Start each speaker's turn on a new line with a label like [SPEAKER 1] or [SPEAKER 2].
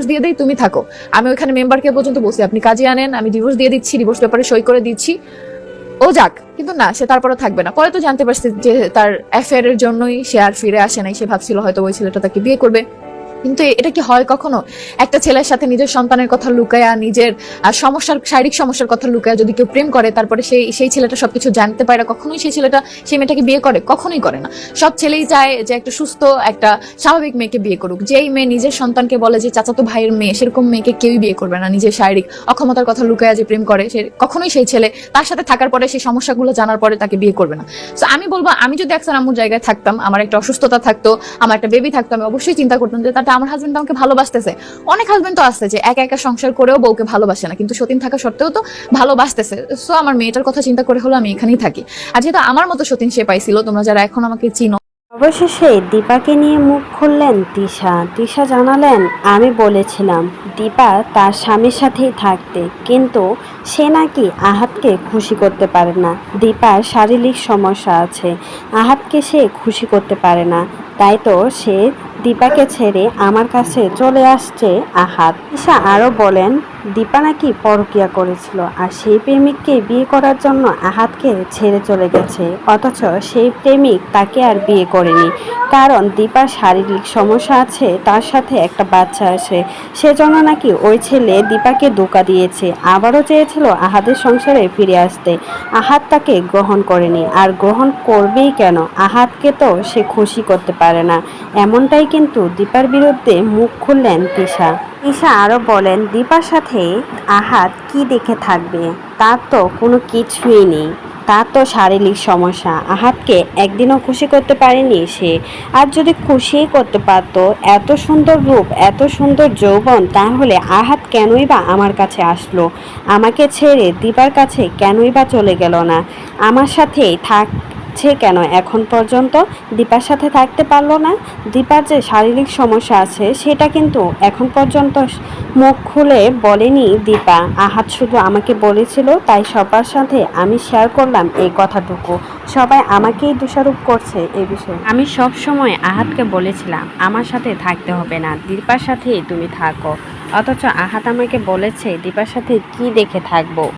[SPEAKER 1] Divorce দিয়ে দেই, তুমি থাকো। আমি ওইখানে মেম্বারকে পর্যন্ত বসি আপনি কাজে আনেন, আমি ডিভোর্স দিয়ে দিচ্ছি ডিভোর্স ব্যাপারে সই করে দিচ্ছি। ও যাক, কিন্তু না, সে তারপরে থাকবে না। পরে তো জানতে পারছি যে তার অ্যাফেয়ারের জন্যই সে আর ফিরে আসে নাই। সে ভাবছিল হয়তো ওই ছেলেটা তাকে বিয়ে করবে। কিন্তু এটা কি হয় কখনো? একটা ছেলের সাথে নিজের সন্তানের কথা লুকায়া, নিজের সমস্যার, শারীরিক সমস্যার কথা লুকায়া যদি কেউ প্রেম করে, তারপরে সেই সেই ছেলেটা সবকিছু জানতে পারে, কখনোই সেই ছেলেটা, সেই মেয়েটাকে বিয়ে করে, কখনোই করে না। সব ছেলেই চায় যে একটা সুস্থ, একটা স্বাভাবিক মেয়েকে বিয়ে করুক। যেই মেয়ে নিজের সন্তানকে বলে যে, চাচাতো ভাইয়ের মেয়ে সেরকম মেয়েকে কেউই বিয়ে করবে না। নিজের শারীরিক অক্ষমতার কথা লুকায়া যে প্রেম করে, সে, কখনোই সেই ছেলে তার সাথে থাকার পরে সেই সমস্যাগুলো জানার পরে তাকে বিয়ে করবে না। তো আমি বলব, আমি যদি একসার আম্মুর জায়গায় থাকতাম, আমার একটা অসুস্থতা থাকতো, আমার একটা বেবি থাকতো, আমি অবশ্যই চিন্তা করতাম যে তাতে আমার হাজবেন্ড আমাকে ভালোবাসতেছে। অনেক হাজবেন্ড তো আসছে যে একা একা সংসার করেও বউকে ভালোবাসে না, কিন্তু সতীন থাকা সত্ত্বেও তো ভালোবাসতেছে। সো আমার মেয়েটার কথা চিন্তা করে হলো আমি এখানেই থাকি। আর যেহেতু আমার মতো সতীন সে পাইছিল, তোমরা যারা এখন আমাকে চিনো।
[SPEAKER 2] অবশেষে দীপাকে নিয়ে মুখ খুললেন তিশা। তিশা জানালেন, আমি বলেছিলাম, দীপা তার স্বামীর সাথেই থাকতে, কিন্তু সে নাকি আহাতকে খুশি করতে পারে না। দীপার শারীরিক সমস্যা আছে, আহাতকে সে খুশি করতে পারে না। তাই তো সে দীপাকে ছেড়ে আমার কাছে চলে আসছে আহাত। তিশা আরও বলেন, দীপা নাকি পরকিয়া করেছিল আর সেই প্রেমিককে বিয়ে করার জন্য আহাতকে ছেড়ে চলে গেছে। অথচ সেই প্রেমিক তাকে আর বিয়ে করেনি। কারণ দীপার শারীরিক সমস্যা আছে, তার সাথে একটা বাচ্চা আছে। সেজন্য নাকি ওই ছেলে দীপাকে ধোকা দিয়েছে। আবারও চেয়েছিল আহাদের সংসারে ফিরে আসতে। আহাত তাকে গ্রহণ করেনি। আর গ্রহণ করবেই কেন? আহাতকে তো সে খুশি করতে পারে না। এমনটাই কিন্তু দীপার বিরুদ্ধে মুখ খুললেন তিশা। তিশা আরও বলেন, দীপার সাথে আহাত কি দেখে থাকবে? তার তো কোনো কিছুই নেই। তার তো শারীরিক সমস্যা। আহাতকে একদিনও খুশি করতে পারেনি সে। আর যদি খুশিই করতে পারতো, এত সুন্দর রূপ, এত সুন্দর যৌবন, তাহলে আহাত কেনই বা আমার কাছে আসলো? আমাকে ছেড়ে দীপার কাছে কেনই বা চলে গেল না? আমার সাথেই থাকছে কেন? এখন পর্যন্ত দীপার সাথে থাকতে পারল না। দীপার যে শারীরিক সমস্যা আছে, সেটা কিন্তু এখন পর্যন্ত মুখ খুলে বলেনি দীপা। আহাত শুধু আমাকে বলেছিল, তাই সবার সাথে আমি শেয়ার করলাম এই কথাটুকু। সবাই আমাকেই দোষারোপ করছে এই বিষয়ে। আমি সব সময় আহাতকে বলেছিলাম, আমার সাথে থাকতে হবে না, দীপার সাথেই তুমি থাকো। অথচ আহাত আমাকে বলেছে, দীপার সাথে কি দেখে থাকব?